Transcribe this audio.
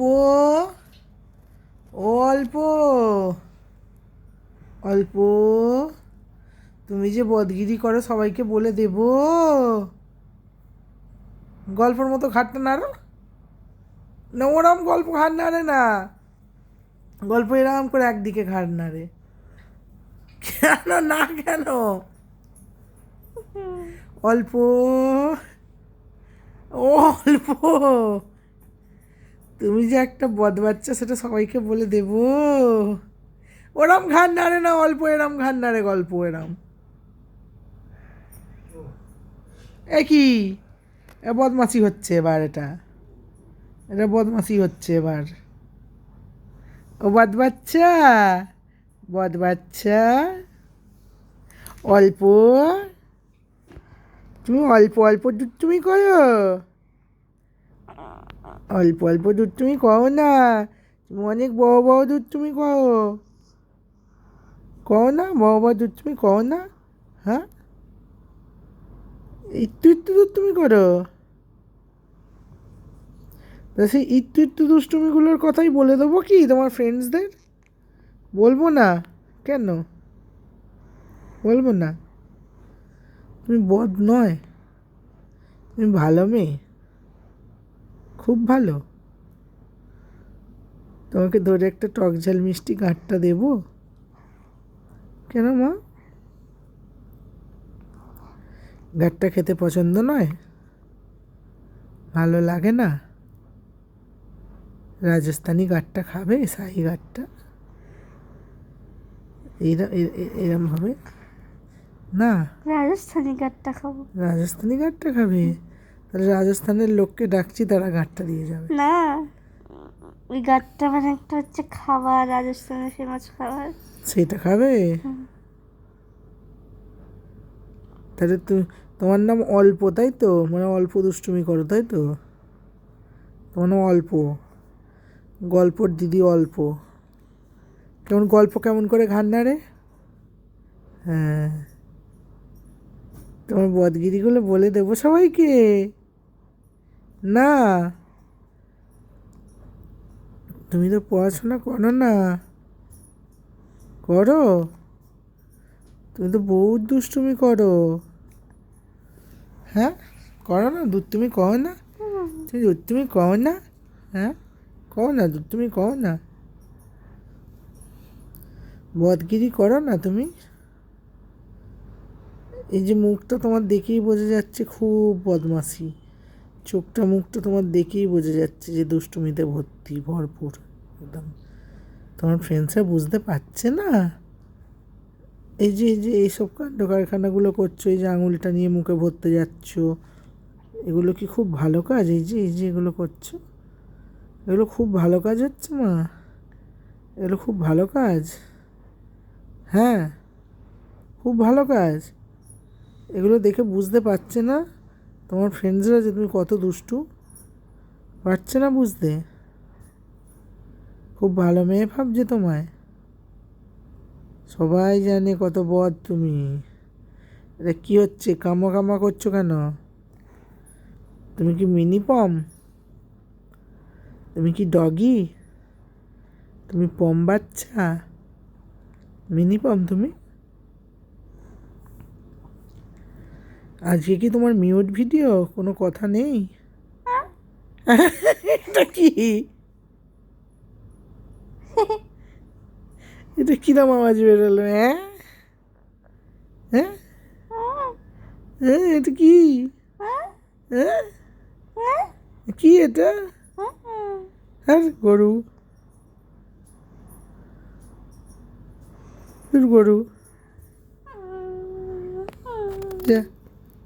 অল্প অল্প অল্প। তুমি যে বদগিরি করো, সবাইকে বলে দেব। গল্পের মতো ঘাটটা নাড়ো না, ওরম গল্প ঘাট নাড়ে না। গল্প এরকম করে একদিকে ঘাট নাড়ে কেন, না কেন? অল্প অল্প। তুমি যে একটা বদ বাচ্চা সেটা সবাইকে বলে দেব। ওরম ঘাট নাড়ে না, অল্প এরম ঘাট নাড়ে, গল্প এরম। এ বদমাসি হচ্ছে এবার এটা। এটা বদমাসি হচ্ছে এবার। ও বদ বাচ্চা বদ বাচ্চা অল্প? তুমি অল্প অল্প, তুমি করো। অল্প অল্প দুধ তুমি করো না। তুমি অনেক বড় বড় দুধ তুমি করো করো না, বড় বড় দুধ তুমি করো না হ্যাঁ? একটু একটু দুধ তুমি করো। তা সেই একটু একটু দুষ্টুমিগুলোর কথাই বলে দেবো কি তোমার ফ্রেন্ডসদের বলব না, কেন? বলব না। তুমি বদ নয়। তুমি ভালো মেয়ে। খুব ভালো। তোমাকে ধরে একটা টক ঝাল মিষ্টি গাঁটটা দেবো? কেন মা? গাঁটটা খেতে পছন্দ নয়? ভালো লাগে না? রাজস্থানি গাঁটটা খাবে শাহি গাঁটটা এরা হবে? না? রাজস্থানি গাটটা খাব। রাজস্থানি গাঁটটা খাবে? তাহলে রাজস্থানের লোককে ডাকছি তারা গাঁটটা দিয়ে যাবে। না ওই গাটটা মানে একটা হচ্ছে খাবার রাজস্থানের ফেমাস খাবার। সেটা খাবে? তাহলে তুমি তোমার নাম অল্প তাই তো? মানে অল্প দুষ্টুমি করো তাই তো? তোমার নাম অল্প। গল্পর দিদি অল্প। কেমন গল্প কেমন করে ঘান নাড়ে? হ্যাঁ। তোমার বদগিরিগুলো বলে দেবো সবাইকে। না। তুমি তো পড়াশোনা করো না। করো। তুমি তো বহুত দুষ্টুমি করো। হ্যাঁ? করো না দুধ তুমি কও না। তুমি দুধ তুমি কও না। হ্যাঁ? কও না দুধ তুমি কও না। বদগিরি করো না তুমি। এই যে মুখটা তোমার দেখেই বোঝা যাচ্ছে খুব বদমাসি চোখটা মুখটা তোমার দেখেই বোঝা যাচ্ছে যে দুষ্টুমিতে ভর্তি, ভরপুর, একদম। তোমার ফ্রেন্ডসরা বুঝতে পারছে না? এই যে এই যে এইসব কাণ্ড কারখানাগুলো করছ, এই যে আঙুলটা নিয়ে মুখে ভরতে যাচ্ছ, এগুলো কি খুব ভালো কাজ? এই যে এই যে এগুলো করছ, এগুলো খুব ভালো কাজ হচ্ছে মা। এগুলো খুব ভালো কাজ। হ্যাঁ খুব ভালো কাজ। এগুলো দেখে বুঝতে পারছে না? তোমার ফ্রেন্ডসরা যে তুমি কত দুষ্টু, পারছে না বুঝতে? খুব ভালো মেয়ে ভাবছে তোমায়। সবাই জানে কত বদ তুমি। এটা কী হচ্ছে, কামা কামা করছ কেন? তুমি কি মিনি পম? তুমি কি ডগি? তুমি পম বাচ্চা? মিনি পম তুমি? আজকে কি তোমার মিউট ভিডিও কোনো কথা নেই? এটা কি? এটা কিরম আওয়াজ বেরোলো হ্যাঁ? হ্যাঁ? হ্যাঁ এটা কি? হ্যাঁ? কি এটা? হ্যাঁ গরু? গরু? যা।